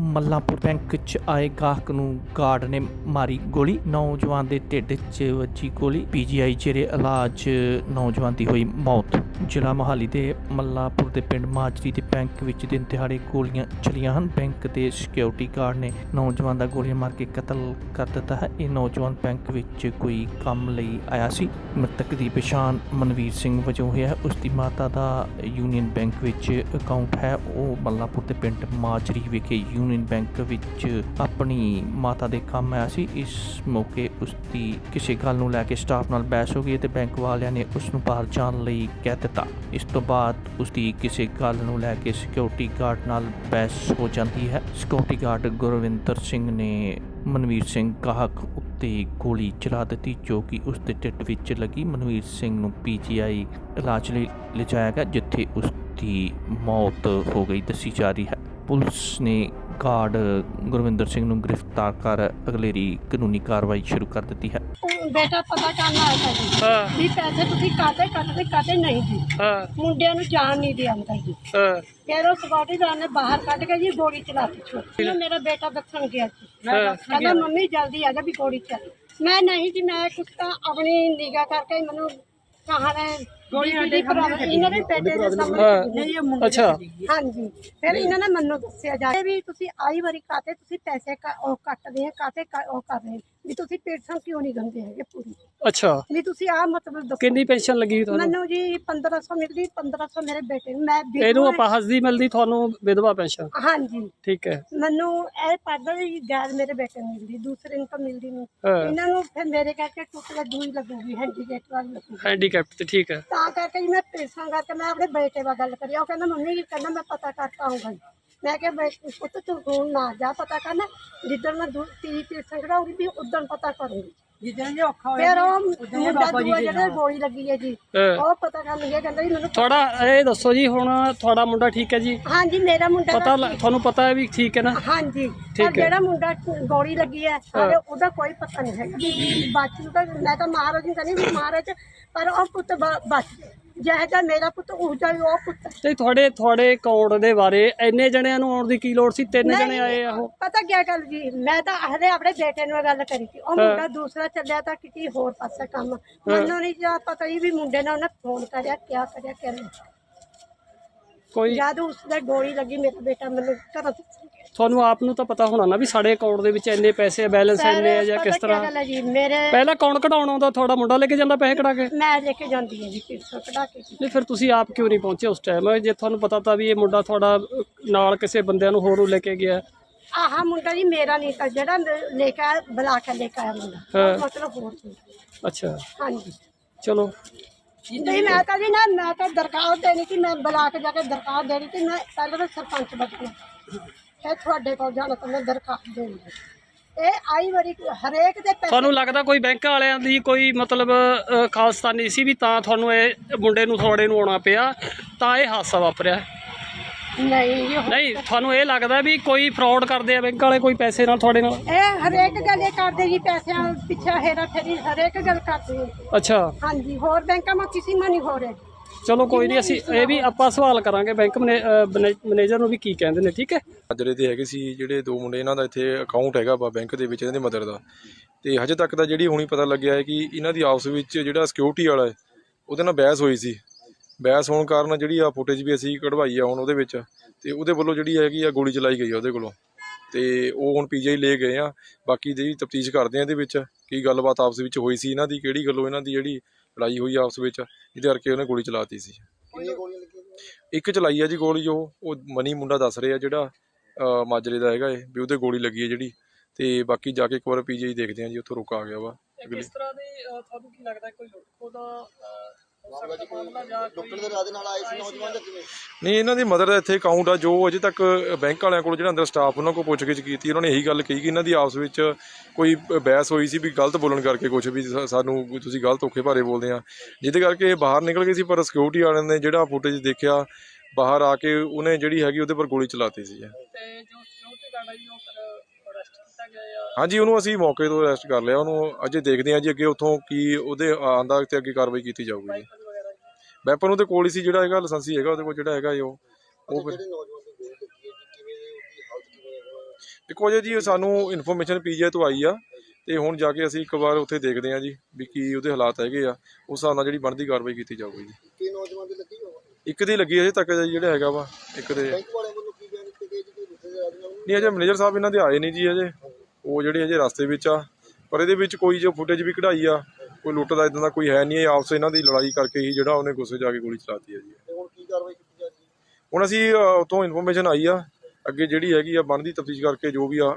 ਮੱਲਾਂਪੁਰ bank 'ਚ ਆਏ ਗਾਹਕ ਨੂੰ ਗਾਰਡ ਨੇ ਮਾਰੀ ਗੋਲੀ। ਨੌਜਵਾਨ ਦੇ ਢਿੱਡ 'ਚ ਵੱਜੀ ਗੋਲੀ। ਪੀਜੀਆਈ ਜਿਹੜੇ ਇਲਾਜ ਨੌਜਵਾਨ ਦੀ ਹੋਈ ਮੌਤ। ਜ਼ਿਲ੍ਹਾ ਮੋਹਾਲੀ ਦੇ ਮੱਲਾਂਪੁਰ ਦੇ ਪਿੰਡ ਮਾਜਰੀ ਦੇ ਬੈਂਕ ਵਿੱਚ ਦਿਨ ਦਿਹਾੜੇ ਗੋਲੀਆਂ ਚਲੀਆਂ ਹਨ। ਬੈਂਕ ਦੇ ਸਿਕਿਉਰਿਟੀ ਗਾਰਡ ਨੇ ਨੌਜਵਾਨ ਦਾ ਗੋਲੀਆਂ ਮਾਰ ਕੇ ਕਤਲ ਕਰ ਦਿੱਤਾ ਹੈ। ਇਹ ਨੌਜਵਾਨ ਬੈਂਕ ਵਿੱਚ ਕੋਈ ਕੰਮ ਲਈ ਆਇਆ ਸੀ। ਮ੍ਰਿਤਕ ਦੀ ਪਛਾਣ ਮਨਵੀਰ ਸਿੰਘ ਵਜੋਂ ਹੋਈ ਹੈ। ਉਸ ਦੀ ਮਾਤਾ ਦਾ ਯੂਨੀਅਨ ਬੈਂਕ ਵਿੱਚ ਅਕਾਊਂਟ ਹੈ। ਉਹ ਮੱਲਾਂਪੁਰ ਦੇ ਪਿੰਡ ਮਾਜਰੀ ਵਿਖੇ ਯੂਨੀਅਨ ਬੈਂਕ ਵਿੱਚ ਆਪਣੀ ਮਾਤਾ ਦੇ ਕੰਮ ਆਇਆ ਸੀ। ਇਸ ਮੌਕੇ ਉਸ ਦੀ ਕਿਸੇ ਗੱਲ ਨੂੰ ਲੈ ਕੇ ਸਟਾਫ ਨਾਲ ਬਹਿਸ ਹੋ ਗਈ ਤੇ ਬੈਂਕ ਵਾਲਿਆਂ ਨੇ ਉਸ ਨੂੰ ਬਾਹਰ ਜਾਣ ਲਈ ਕਹਿ ਦਿੱਤਾ। ਇਸ ਤੋਂ ਬਾਅਦ ਉਸ ਦੀ ਕਿਸੇ ਗੱਲ ਨੂੰ ਲੈ ਕੇ ਸਿਕਿਉਰਿਟੀ ਗਾਰਡ ਨਾਲ ਬਹਿਸ ਹੋ ਜਾਂਦੀ ਹੈ। ਸਿਕਿਉਰਿਟੀ ਗਾਰਡ ਗੁਰਵਿੰਦਰ ਸਿੰਘ ਨੇ ਮਨਵੀਰ ਸਿੰਘ ਗਾਹਕ ਉੱਤੇ ਗੋਲੀ ਚਲਾ ਦਿੱਤੀ, ਜੋ ਕਿ ਉਸ ਦੇ ਢਿੱਡ ਵਿੱਚ ਲੱਗੀ। ਮਨਵੀਰ ਸਿੰਘ ਨੂੰ ਪੀਜੀਆਈ ਇਲਾਜ ਲਈ ਲਿਜਾਇਆ ਗਿਆ, ਜਿੱਥੇ ਉਸ ਦੀ ਮੌਤ ਹੋ ਗਈ, ਦੱਸੀ ਜਾ ਰਹੀ ਹੈ। ਪੁਲਿਸ ਨੇ ਗਾਰਡ ਗੁਰਵਿੰਦਰ ਸਿੰਘ ਨੂੰ ਗ੍ਰਿਫਤਾਰ ਕਰ ਅਗਲੇਰੀ ਕਾਨੂੰਨੀ ਕਾਰਵਾਈ ਸ਼ੁਰੂ ਕਰ ਦਿੱਤੀ ਹੈ। ਬੇਟਾ ਪਤਾ ਕਰਨ ਆਇਆ ਸੀ ਜੀ ਹਾਂ। ਵੀ ਪੈਸੇ ਤੁਸੀਂ ਕਾਤੇ ਕੱਟਦੇ ਕਾਤੇ ਨਹੀਂ ਜੀ। ਹਾਂ। ਮੁੰਡਿਆਂ ਨੂੰ ਜਾਣ ਨਹੀਂ ਦੇ ਅੰਦਰ ਜੀ। ਹਾਂ। ਫਿਰ ਉਹ ਸਕਿਉਰਟੀਦਾਰ ਨੇ ਬਾਹਰ ਕੱਢ ਕੇ ਜੀ ਗੋਲੀ ਚਲਾਤੀ ਛੋਟੀ ਨੂੰ ਮੇਰਾ ਬੇਟਾ ਦੱਸਣ ਗਿਆ ਸੀ। ਹਾਂ। ਕਹਿੰਦਾ ਮੰਮੀ ਜਲਦੀ ਆ ਜਾ ਵੀ ਗੋਲੀ ਚੱਲੀ। ਮੈਂ ਨਹੀਂ ਜੀ ਮੈਂ ਕੁਛ ਤਾਂ ਆਪਣੀ ਨਿਗਾਹ ਕਰਕੇ ਮੈਨੂੰ ਕਹਾਣੇ ਗੋਲੀ ਅੱਡੇ ਇਹਨਾਂ ਦੇ ਬੇਟੇ ਦੇ ਸਾਹਮਣੇ ਇਹ ਮੁੰਡੇ ਅੱਛਾ। ਹਾਂਜੀ ਫਿਰ ਇਹਨਾਂ ਨੇ ਮੈਨੂੰ ਦੱਸਿਆ ਜਾ ਵੀ ਤੁਸੀਂ ਆਈ ਵਾਰੀ ਕਾਤੇ ਤੁਸੀਂ ਪੈਸੇ ਕ- ਉਹ ਕੱਟਦੇ ਆ ਕਾਤੇ ਉਹ ਕਰ ਰਹੇ ਵੀ ਤੁਸੀਂ ਪੈਨਸ਼ਨ ਕਿਉਂ ਨਹੀਂ ਦਿੰਦੇ ਹੈਗੇ ਪੂਰੀ? ਅੱਛਾ। ਵੀ ਤੁਸੀਂ ਆ ਮਤਲਬ ਦੱਸੋ। ਕਿੰਨੀ ਪੈਨਸ਼ਨ ਲੱਗੀ ਤੁਹਾਨੂੰ? ਮੈਨੂੰ ਜੀ 1500 ਮਿਲਦੀ 1500 ਮੇਰੇ ਬੇਟੇ ਨੂੰ। ਮੈਂ ਵਿਧਵਾ ਇਹਨੂੰ। ਅਪਾਹਜ ਦੀ ਮਿਲਦੀ ਤੁਹਾਨੂੰ ਵਿਧਵਾ ਪੈਨਸ਼ਨ? ਹਾਂਜੀ। ਠੀਕ ਹੈ। ਮੈਨੂੰ ਇਹ ਪੜਦਾ ਜੀ ਗੈਰ ਮੇਰੇ ਬੇਟੇ ਨੂੰ ਮਿਲਦੀ ਦੂਸਰੇ ਨੂੰ ਤਾਂ ਮਿਲਦੀ ਨਹੀਂ। ਇਹਨਾਂ ਨੂੰ ਫਿਰ ਮੇਰੇ ਕਰਕੇ ਟੁੱਟ ਦੂਈ ਲੱਗੂਗੀ ਹੈਂਡੀਕੈਪ ਵਾਲੀ ਹੈਂਡੀਕੈਪ ਤੇ ਠੀਕ ਹੈ। ਤਾਂ ਕਰਕੇ ਜੀ ਮੈਂ ਪੈਸਾ ਕਰਕੇ ਮੈਂ ਆਪਣੇ ਬੇਟੇ ਨਾਲ ਗੱਲ ਕਰੀ। ਉਹ ਕਹਿੰਦਾ, ਮੰਮੀ ਜੀ, ਕਹਿੰਦਾ ਮੈਂ ਪਤਾ ਕਰਕੇ ਆਉਂਗਾ ਮੈਂ ਕਿਹਾ ਬੇ ਪੁੱਤ ਤੂੰ ਹੁਣ ਨਾ ਜਾ, ਪਤਾ ਕਰਨਾ। ਜਿੱਦਣ ਮੈਂ ਦੂ- ਤੀਹ ਪੈਸਾ ਕਢਾਉਂਗੀ ਵੀ ਉਦੋਂ ਪਤਾ ਕਰੂੰਗੀ। ਜਿੱਦਣ ਜੇ ਔਖਾ ਫਿਰ ਉਹ ਮੁੰਡਾ ਦੂਆ ਜਿਹੜਾ ਗੋਲੀ ਲੱਗੀ ਹੈ ਜੀ ਹਾਂ। ਉਹ ਪਤਾ ਕਰ ਲਿਆ ਕਹਿੰਦਾ ਜੀ ਮੈਨੂੰ ਤੁਹਾਡਾ ਇਹ ਦੱਸੋ ਜੀ ਹੁਣ ਤੁਹਾਡਾ ਮੁੰਡਾ ਠੀਕ ਹੈ ਜੀ? ਹਾਂਜੀ ਮੇਰਾ ਮੁੰਡਾ ਪਤਾ ਤਾਂ ਲ- ਤੁਹਾਨੂੰ ਪਤਾ ਹੈ ਵੀ ਠੀਕ ਹੈ ਨਾ? ਹਾਂਜੀ ਠੀਕ ਪਰ ਹੈ। ਜਿਹੜਾ ਮੁੰਡਾ ਗੋਲੀ ਲੱਗੀ ਹੈ ਸਾਡੇ ਉਹਦਾ ਕੋਈ ਪਤਾ ਨਹੀਂ ਹੈਗਾ। ਵੀ ਬਾਕੀ ਦਾ ਮੈਂ ਤਾਂ ਮਹਾਰਾਜ ਨੂੰ ਕਹਿੰਦੀ ਵੀ ਮਹਾਰਾਜ ਪਰ ਉਹ ਪੁੱਤ ਬ- ਬਚ ਗਿਆ। ਜਿਹੋ ਜਿਹਾ ਮੇਰਾ ਪੁੱਤ ਉਹ ਜਿਹਾ ਹੀ ਉਹ ਪੁੱਤ। ਤੇ ਤੁਹਾਡੇ ਤੁਹਾਡੇ ਅਕਾਊਂਟ ਦੇ ਬਾਰੇ ਇੰਨੇ ਜਣਿਆਂ ਨੂੰ ਆਉਣ ਦੀ ਕੀ ਲੋੜ ਸੀ? ਤਿੰਨ ਜਣੇ ਆਏ ਆ ਉਹ। ਪਤਾ ਕੀ ਗੱਲ ਜੀ ਮੈਂ ਤਾਂ ਹਲੇ ਆਪਣੇ ਬੇਟੇ ਨੂੰ ਇਹ ਗੱਲ ਕਰੀ ਸੀ। ਉਹ ਮੁੰਡਾ ਦੂਸਰਾ ਚੱਲਿਆ ਤਾਂ ਕਿਤੇ ਹੋਰ ਪਾਸੇ ਕੰਮ। ਮੈਨੂੰ ਨਹੀਂ ਜਾ ਪਤਾ ਹੀ ਵੀ ਮੁੰਡੇ ਨੇ ਉਹਨੇ ਫੋਨ ਕਰਿਆ ਕਿਆ ਕਰਿਆ ਕਿਆ ਨਹੀਂ। ਕੋਈ ਜਦ ਉਸਦੇ ਗੋਲੀ ਲੱਗੀ ਮੇਰਾ ਬੇਟਾ ਮੈਨੂੰ ਘਰੋਂ ਤੁਹਾਨੂੰ ਆਪ ਨੂੰ ਤਾਂ ਪਤਾ ਹੋਣਾ ਨਾ ਵੀ ਸਾਡੇ ਅਕਾਊਂਟ ਦੇ ਵਿੱਚ ਇੰਨੇ ਪੈਸੇ ਬੈਲੈਂਸ ਇੰਨੇ ਆ ਜਾਂ ਕਿਸ ਤਰ੍ਹਾਂ। ਗੱਲ ਹੈ ਜੀ ਮੇਰੇ ਪਹਿਲਾਂ ਕੌਣ ਕਢਾਉਣ ਆਉਂਦਾ? ਤੁਹਾਡਾ ਮੁੰਡਾ ਲੈ ਕੇ ਜਾਂਦਾ ਪੈਸੇ ਕਢਾ ਕੇ? ਮੈਂ ਲੈ ਕੇ ਜਾਂਦੀ ਹਾਂ ਜੀ ਪਿੱਛੋਂ ਕਢਾ ਕੇ। ਜੀ। ਨਹੀਂ ਫਿਰ ਤੁਸੀਂ ਆਪ ਕਿਉਂ ਨਹੀਂ ਪਹੁੰਚੇ ਉਸ ਟਾਈਮ ਜੇ ਤੁਹਾਨੂੰ ਪਤਾ ਤਾਂ ਵੀ ਇਹ ਮੁੰਡਾ ਤੁਹਾਡਾ ਅਹ, ਨਾਲ ਕਿਸੇ ਬੰਦਿਆਂ ਨੂੰ ਹੋਰ ਨੂੰ ਲੈ ਕੇ ਗਿਆ। ਆਹ ਮੁੰਡਾ ਜੀ ਮੇਰਾ ਨਹੀਂ ਤਾਂ ਜਿਹੜਾ ਮ- ਲੈ ਕੇ ਆਇਆ ਬੁਲਾ ਕੇ ਲੈ ਕੇ ਆਇਆ ਮੁੰਡਾ। ਹਾਂ। ਮਤਲਬ ਹੋਰ ਸੀ। ਅੱਛਾ। ਹਾਂਜੀ। ਚਲੋ। ਨਹੀਂ ਮੈਂ ਤਾਂ ਜੀ ਨਾ ਮੈਂ ਤਾਂ ਦਰਖਾਸਤ ਦੇਣੀ ਸੀ ਮੈਂ ਬੁਲਾ ਕੇ ਜਾ ਕੇ ਦਰਖਾਸਤ ਦੇਣੀ ਸੀ ਮੈਂ ਪਹਿਲਾਂ ਤਾਂ ਸਰਪੰਚ ਬਚਣਾ ਫਿਰ ਤੁਹਾਡੇ ਕੋਲ ਜਾਣਾ ਤਾਂ ਮੈਂ ਦਰਖਾਸਤ ਦੇਣੀ। ਇਹ ਆਈ ਵਾਰੀ ਹਰੇਕ ਦੇ ਪੈਸੇ ਤੁਹਾਨੂੰ ਲੱਗਦਾ ਕੋਈ ਬੈਂਕ ਵਾਲਿਆਂ ਦੀ ਕੋਈ ਮਤਲਬ ਅਹ, ਖਾਲਸਤਾਨੀ ਸੀ ਵੀ ਤਾਂ ਤੁਹਾਨੂੰ ਇਹ ਮੁੰਡੇ ਨੂੰ ਥੋੜੇ ਨੂੰ ਆਉਣਾ ਪਿਆ ਤਾਂ ਇਹ ਹਾਦਸਾ ਵਾਪਰਿਆ ਨਹੀਂ ਜੀ, ਨਹੀਂ ਤੁਹਾਨੂੰ ਇਹ ਲੱਗਦਾ ਵੀ ਕੋਈ ਫਰਾਡ ਕਰਦੇ ਆ ਬੈਂਕ ਵਾਲੇ ਕੋਈ ਪੈਸੇ ਨਾਲ ਤੁਹਾਡੇ ਨਾਲ ਇਹ ਹਰੇਕ ਗੱਲ ਇਹ ਕਰਦੇ ਜੀ ਪੈਸਿਆਂ ਪਿੱਛੇ ਹੇਰਾ ਫੇਰੀ ਹਰੇਕ ਗੱਲ ਕਰਦੇ। ਅੱਛਾ ਹਾਂਜੀ ਹੋਰ ਬੈਂਕਾਂ ਮਾ ਕਿਸੇ ਮਾ ਨਹੀਂ ਹੋ ਰਿਹਾ ਚਲੋ ਕੋਈ ਨਹੀਂ, ਅਸੀਂ ਇਹ ਵੀ ਆਪਾਂ ਸਵਾਲ ਕਰਾਂਗੇ ਬੈਂਕ ਮੈਨੇਜਰ ਨੂੰ ਵੀ ਕੀ ਕਹਿੰਦੇ ਨੇ, ਠੀਕ ਹੈ? ਜਿਹੜੇ ਦੇ ਹੈਗੇ ਸੀ ਜਿਹੜੇ ਦੋ ਮੁੰਡੇ, ਇਹਨਾਂ ਦਾ ਇੱਥੇ ਅਕਾਊਂਟ ਹੈਗਾ ਵਾ ਬੈਂਕ ਦੇ ਵਿੱਚ, ਇਹਨਾਂ ਦੇ ਮਦਰ ਦਾ। ਤੇ ਹਜੇ ਤੱਕ ਤਾਂ ਜਿਹੜੀ ਹੁਣੀ ਪਤਾ ਲੱਗਿਆ ਹੈ ਕਿ ਇਹਨਾਂ ਦੀ ਆਪਸ ਵਿੱਚ ਜਿਹੜਾ ਸਿਕਿਉਰਿਟੀ ਵਾਲਾ ਹੈ, ਉਹਦੇ ਨਾਲ ਬਹਿਸ ਹੋਈ ਸੀ। ਬਹਿਸ ਹੋਣ ਕਾਰਨ ਜਿਹੜੀ ਆ ਫੁਟੇਜ ਵੀ ਅਸੀਂ ਕਢਵਾਈ ਆ ਹੁਣ ਉਹਦੇ ਵਿੱਚ, ਤੇ ਉਹਦੇ ਵੱਲੋਂ ਜਿਹੜੀ ਹੈਗੀ ਆ ਗੋਲੀ ਚਲਾਈ ਗਈ ਆ ਉਹਦੇ ਕੋਲੋਂ। ਤੇ ਉਹ ਹੁਣ ਪੀਜੀਆਈ ਲੈ ਗਏ ਆ। ਬਾਕੀ ਦੀ ਤਫਤੀਸ਼ ਕਰਦੇ ਆ ਇਹਦੇ ਵਿੱਚ, ਕੀ ਗੱਲਬਾਤ ਆਪਸ ਵਿੱਚ ਹੋਈ ਸੀ, ਇਹਨਾਂ ਦੀ, ਕਿਹੜੀ ਗੱਲੋਂ ਇਹਨਾਂ ਦੀ ਜਿਹੜੀ ਲੜਾਈ ਹੋਈ ਆਪਸ ਵਿੱਚ ਜਿਹਦੇ ਕਰਕੇ ਉਹਨੇ ਗੋਲੀ ਚਲਾਤੀ ਸੀ। ਇੱਕ ਚਲਾਈ ਆ ਜੀ ਗੋਲੀ ਉਹ ਉਹ ਮਨੀ ਮੁੰਡਾ ਦੱਸ ਰਿਹਾ ਜਿਹੜਾ ਅਹ ਮਾਜਰੇ ਦਾ ਹੈਗਾ ਏ ਵੀ ਉਹਦੇ ਗੋਲੀ ਲੱਗੀ ਹੈ ਜਿਹੜੀ। ਤੇ ਬਾਕੀ ਜਾ ਕੇ ਇੱਕ ਵਾਰ ਪੀਜੀਆਈ ਦੇਖਦੇ ਆ ਜੀ ਉੱਥੋਂ ਰੁਕ ਆ ਗਿਆ ਵਾ। ਕਿਸ ਤਰ੍ਹਾਂ ਦੀ ਤੁਹਾਨੂੰ ਕੀ ਲੱਗਦਾ ਕੋਈ ਲੁੱਟਖੋ ਦਾ ਹੋ ਮਾਮਲਾ ਜਾਂ ਨਹੀਂ ਇਹਨਾਂ ਦੀ ਮਦਰ ਦਾ ਇੱਥੇ ਅਕਾਊਂਟ ਆ ਜੋ ਅਜੇ ਤੱਕ ਬੈਂਕ ਵਾਲਿਆਂ ਕੋਲ ਜਿਹੜਾ ਅੰਦਰ ਸਟਾਫ ਉਹਨਾਂ ਕੋਲ ਪੁੱਛਗਿੱਛ ਕੀਤੀ ਉਹਨਾਂ ਨੇ ਇਹੀ ਗੱਲ ਕਹੀ ਕਿ ਇਹਨਾਂ ਦੀ ਆਪਸ ਵਿੱਚ ਕੋਈ ਬਹਿਸ ਹੋਈ ਸੀ ਵੀ ਗਲਤ ਬੋਲਣ ਕਰਕੇ ਕੁਝ ਵੀ ਸਾ- ਸਾਨੂੰ ਤੁਸੀਂ ਗਲਤ ਧੋਖੇ ਭਾਰੇ ਬੋਲਦੇ ਆ। ਜਿਹਦੇ ਕਰਕੇ ਇਹ ਬਾਹਰ ਨਿਕਲ ਗਏ ਸੀ ਪਰ ਸਿਕਿਉਰਿਟੀ ਵਾਲਿਆਂ ਨੇ ਜਿਹੜਾ ਫੁਟੇਜ ਦੇਖਿਆ ਬਾਹਰ ਆ ਕੇ ਉਹਨੇ ਜਿਹੜੀ ਹੈਗੀ ਉਹਦੇ ਪਰ ਗੋਲੀ ਚਲਾਤੀ ਸੀ। ਤੇ ਜੋ ਸਿਕਿਉਰਿਟੀ ਗਾਰਡ ਹੈ ਜੀ ਉਹ ਫਿਰ ਅਰੈਸਟ ਕੀਤਾ ਗਿਆ ਜਾਂ ਹਾਂਜੀ ਉਹਨੂੰ ਅਸੀਂ ਮੌਕੇ ਤੋਂ ਅਰੈਸਟ ਕਰ ਲਿਆ। ਉਹਨੂੰ ਅਜੇ ਦੇਖਦੇ ਹਾਂ ਜੀ ਅੱਗੇ ਉੱਥੋਂ ਕੀ ਉਹਦੇ ਆਂਦਾ ਤੇ ਅੱਗੇ ਕਾਰਵਾਈ ਕੀਤੀ ਜਾਊਗੀ ਜੀ। ਵੈਪਨ ਉਹਦੇ ਕੋਲ ਹੀ ਸੀ ਜਿਹੜਾ ਹੈਗਾ ਲਾਇਸੈਂਸੀ ਹੈਗਾ ਉਹਦੇ ਕੋਲ ਜਿਹੜਾ ਹੈਗਾ ਜੀ ਉਹ। ਉਹ ਫਿਰ ਦੇਖੋ ਜੇ ਜੀ ਸਾਨੂੰ ਇਨਫੋਰਮੇਸ਼ਨ ਪੀਜੀਆਈ ਤੋਂ ਆਈ ਆ ਤੇ ਹੁਣ ਜਾ ਕੇ ਅਸੀਂ ਇੱਕ ਵਾਰ ਉੱਥੇ ਦੇਖਦੇ ਹਾਂ ਜੀ ਵੀ ਕੀ ਉਹਦੇ ਹਾਲਾਤ ਹੈਗੇ ਆ। ਉਸ ਹਿਸਾਬ ਨਾਲ ਜਿਹੜੀ ਬਣਦੀ ਕਾਰਵਾਈ ਕੀਤੀ ਜਾਊਗੀ ਜੀ। ਕੀ ਨੌਜਵਾਨ ਦੀ ਲੱਗੀ ਹੋਵੇ ਇੱਕ ਦੀ ਲੱਗੀ ਅਜੇ ਤੱਕ ਜੀ ਜਿਹੜਾ ਹੈਗਾ ਵਾ ਇੱਕ ਦੇ। ਬੈਂਕ ਵਾਲਿਆਂ ਵੱਲੋਂ ਕੀ ਬਿਆਨ ਦਿੱਤੇ ਗਏ ਜੀ? ਕਿ ਰੁੱਸੇ ਦੇ ਆਦਮੀਆਂ ਨੂੰ ਨਹੀਂ ਅਜੇ ਮੈਨੇਜਰ ਸਾਹਿਬ ਇਹਨਾਂ ਦੇ ਆਏ ਨਹੀਂ ਜੀ ਅਜੇ। ਉਹ ਜਿਹੜੇ ਅਜੇ ਰਸਤੇ ਵਿੱਚ ਆ ਪਰ ਇਹਦੇ ਵਿੱਚ ਕੋਈ ਜੋ ਫੁਟੇਜ ਵੀ ਕਢਾਈ ਆ ਕੋਈ ਲੁੱਟ ਦਾ ਇਦਾਂ ਦਾ ਕੋਈ ਹੈ ਨਹੀਂ ਇਹ ਆਪਸ ਇਹਨਾਂ ਦੀ ਲੜਾਈ ਕਰਕੇ ਹੀ ਜਿਹੜਾ ਉਹਨੇ ਗੁੱਸੇ ਆ ਕੇ ਗੋਲੀ ਚਲਾਤੀ ਹੈ ਜੀ। ਹੁਣ ਕੀ ਕਾਰਵਾਈ ਕੀਤੀ ਜਾ ਰਹੀ ਹੈ? ਹੁਣ ਅਸੀਂ ਉੱਥੋਂ ਇਨਫੋਰਮੇਸ਼ਨ ਆਈ ਆ ਅੱਗੇ ਜਿਹੜੀ ਹੈਗੀ ਆ ਬਣਦੀ ਤਫਤੀਸ਼ ਕਰਕੇ ਜੋ ਵੀ ਆ